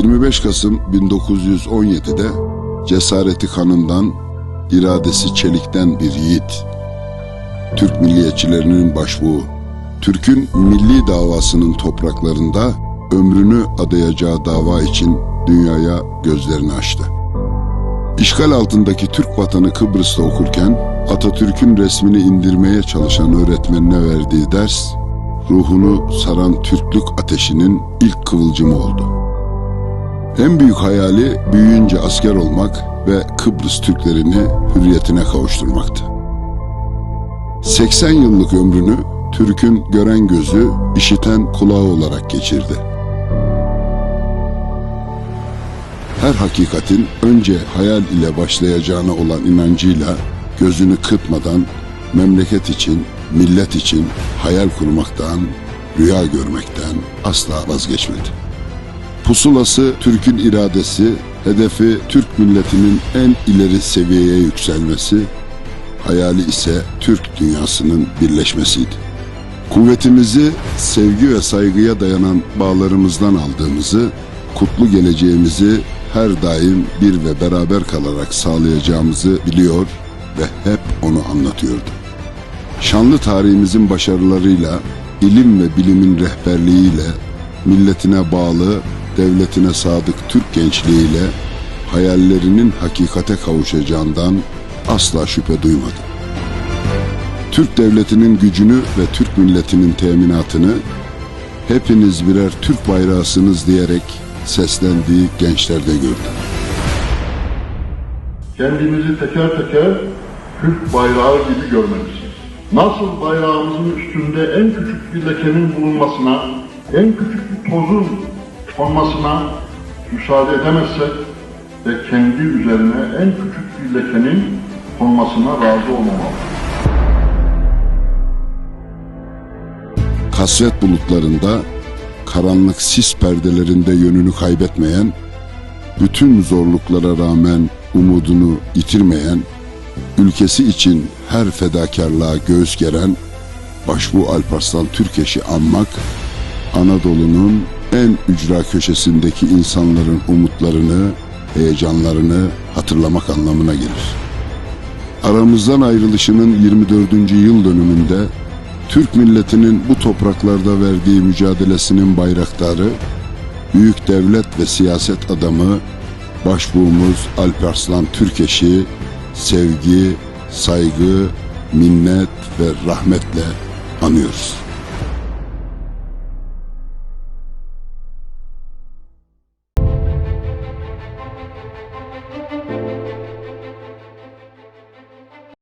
25 Kasım 1917'de cesareti kanından, iradesi çelikten bir yiğit. Türk milliyetçilerinin başbuğu, Türk'ün milli davasının topraklarında ömrünü adayacağı dava için dünyaya gözlerini açtı. İşgal altındaki Türk vatanı Kıbrıs'ta okurken Atatürk'ün resmini indirmeye çalışan öğretmenine verdiği ders, ruhunu saran Türklük ateşinin ilk kıvılcımı oldu. En büyük hayali büyüyünce asker olmak ve Kıbrıs Türklerini hürriyetine kavuşturmaktı. 80 yıllık ömrünü Türk'ün gören gözü, işiten kulağı olarak geçirdi. Her hakikatin önce hayal ile başlayacağına olan inancıyla gözünü kırpmadan memleket için, millet için hayal kurmaktan, rüya görmekten asla vazgeçmedi. Pusulası Türk'ün iradesi, hedefi Türk milletinin en ileri seviyeye yükselmesi, hayali ise Türk dünyasının birleşmesiydi. Kuvvetimizi sevgi ve saygıya dayanan bağlarımızdan aldığımızı, kutlu geleceğimizi her daim bir ve beraber kalarak sağlayacağımızı biliyor ve hep onu anlatıyordu. Şanlı tarihimizin başarılarıyla, ilim ve bilimin rehberliğiyle, milletine bağlı, devletine sadık Türk gençliğiyle hayallerinin hakikate kavuşacağından asla şüphe duymadı. Türk devletinin gücünü ve Türk milletinin teminatını hepiniz birer Türk bayrağısınız diyerek seslendiği gençlerde gördüm. kendimizi teker teker Türk bayrağı gibi görmeliyiz. Nasıl bayrağımızın üstünde en küçük bir lekenin bulunmasına, en küçük bir tozun konmasına müsaade edemezsek ve kendi üzerine en küçük bir lekenin konmasına razı olmamalıyız. Kasvet bulutlarında, karanlık sis perdelerinde yönünü kaybetmeyen, bütün zorluklara rağmen umudunu yitirmeyen, ülkesi için her fedakarlığa göğüs geren Başbuğ Alparslan Türkeş'i anmak, Anadolu'nun en ücra köşesindeki insanların umutlarını, heyecanlarını hatırlamak anlamına gelir. Aramızdan ayrılışının 24. yıl dönümünde Türk milletinin bu topraklarda verdiği mücadelesinin bayraktarı, büyük devlet ve siyaset adamı başbuğumuz Alparslan Türkeş'i sevgi, saygı, minnet ve rahmetle anıyoruz.